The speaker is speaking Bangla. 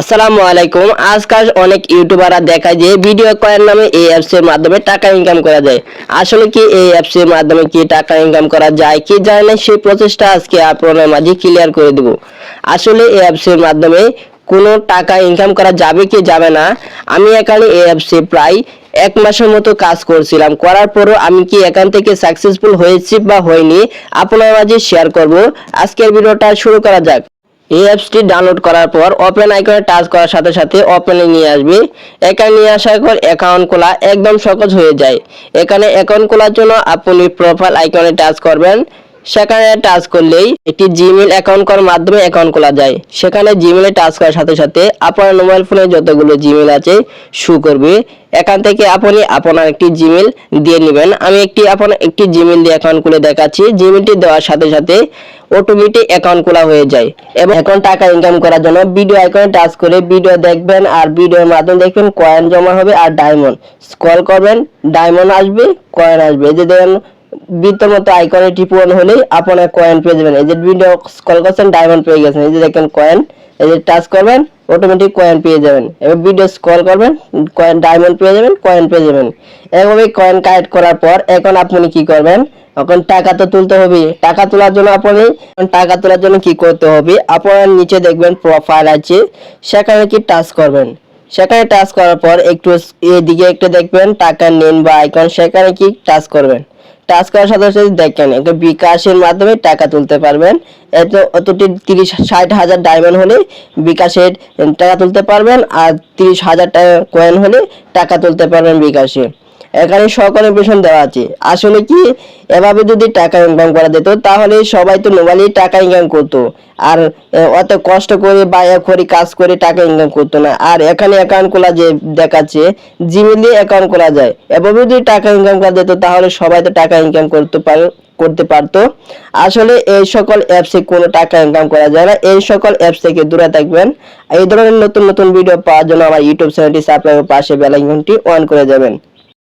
আসসালামু আলাইকুম। আজকাল অনেক ইউটিউবাররা দেখায় যে ভিডিও কয়েন নামে এই অ্যাপস এর মাধ্যমে টাকা ইনকাম করা যায়। আসলে কি এই অ্যাপস এর মাধ্যমে কি টাকা ইনকাম করা যায়, কি যায় না, সেই প্রচেষ্টা আজকে আপনাদের মাঝে ক্লিয়ার করে দেব। আসলে এই অ্যাপস এর মাধ্যমে কোনো টাকা ইনকাম করা যাবে কি যাবে না, আমি এখানে এই অ্যাপসে প্রায় এক মাসের মতো কাজ করছিলাম। করার পরও আমি কি এখান থেকে সাকসেসফুল হয়েছি বা হয়নি আপনার মাঝে শেয়ার করব। আজকের ভিডিওটা শুরু করা যাক। এই অ্যাপসটি ডাউনলোড করার পর ওপেন আইকনে টাচ করার সাথে সাথে ওপেনে নিয়ে আসবে। এখানে নিয়ে আসার পর অ্যাকাউন্ট খোলা একদম সহজ হয়ে যায়। এখানে অ্যাকাউন্ট খোলার জন্য আপনি প্রোফাইল আইকনে টাচ করবেন। সেখানে টাচ করলেই একটি জিমেল অ্যাকাউন্ট করার মাধ্যমে অ্যাকাউন্ট খোলা যায়। সেখানে জিমেলে টাচ করার সাথে সাথে আপনার মোবাইল ফোনে যতগুলো জিমেল আছে শু করবে। এখান থেকে আপনি আপনার একটি জিমেল দিয়ে নেবেন। আমি একটি, আপনার একটি জিমেল দিয়ে অ্যাকাউন্ট খুলে দেখাচ্ছি। জিমেলটি দেওয়ার সাথে সাথে অটোমেটিক অ্যাকাউন্ট খোলা হয়ে যায় এবং এখন টাকা ইনকাম করার জন্য ভিডিও আইকনে টাচ করে ভিডিও দেখবেন আর ভিডিওর মাধ্যমে দেখবেন কয়েন জমা হবে আর ডায়মন্ড স্ক্রল করবেন ডায়মন্ড আসবে কয়েন আসবে। যে দেখেন বৃত্তের মতো আইকনে টিপুন হলেই আপনার কয়েন পেয়ে যাবেন। এই যে ভিডিও স্ক্রল করছেন ডায়মন্ড পেয়ে গেছেন। এই যে দেখেন কয়েন এই যে টাচ করবেন অটোমেটিক কয়েন পেয়ে যাবেন। এবার ভিডিও স্ক্রল করবেন কয়েন ডায়মন্ড পেয়ে যাবেন কয়েন পেয়ে যাবেন। এভাবে কয়েন কালেক্ট করার পর এখন আপনি কি করবেন? এখন টাকা তো তুলতে হবে। টাকা তোলার জন্য আপনি টাকা তোলার জন্য কি করতে হবে? আপনার নিচে দেখবেন প্রোফাইল আছে, সেখানে কি টাচ করবেন। সেখানে টাচ করার পর একটু এদিকে একটু দেখবেন টাকা নেন বা আইকন সেখানে কি টাচ করবেন। টাচ করার সাথে সাথে দেখেন একটা বিকাশের মাধ্যমে টাকা তুলতে পারবেন। এত, অতটি তিরিশ, ষাট হাজার ডায়মন্ড হলে বিকাশের টাকা তুলতে পারবেন, আর তিরিশ হাজার টাকা কয়েন হলে টাকা তুলতে পারবেন বিকাশে। এখানে সকল ইনফরমেশন দেওয়া আছে। আসলে কি, এভাবে যদি টাকা ইনকাম করা যেত, তাহলে সবাই তো মোবাইলেই টাকা ইনকাম করতো। আর অত কষ্ট করে বা করে কাজ করে টাকা ইনকাম করতো না। আর এখানে অ্যাকাউন্ট খোলা যে দেখাচ্ছে জিমেল অ্যাকাউন্ট খোলা যায়। এভাবে যদি টাকা ইনকাম করা যেত, তাহলে সবাই তো টাকা ইনকাম করতে পারে, করতে পারতো। আসলে এই সকল অ্যাপসে কোনো টাকা ইনকাম করা যায় না। এই সকল অ্যাপস থেকে দূরে থাকবেন। এই ধরনের নতুন নতুন ভিডিও পাওয়ার জন্য আমার ইউটিউব চ্যানেলটি সাবস্ক্রাইব পাশে বেল আইকনটি অন করে যাবেন।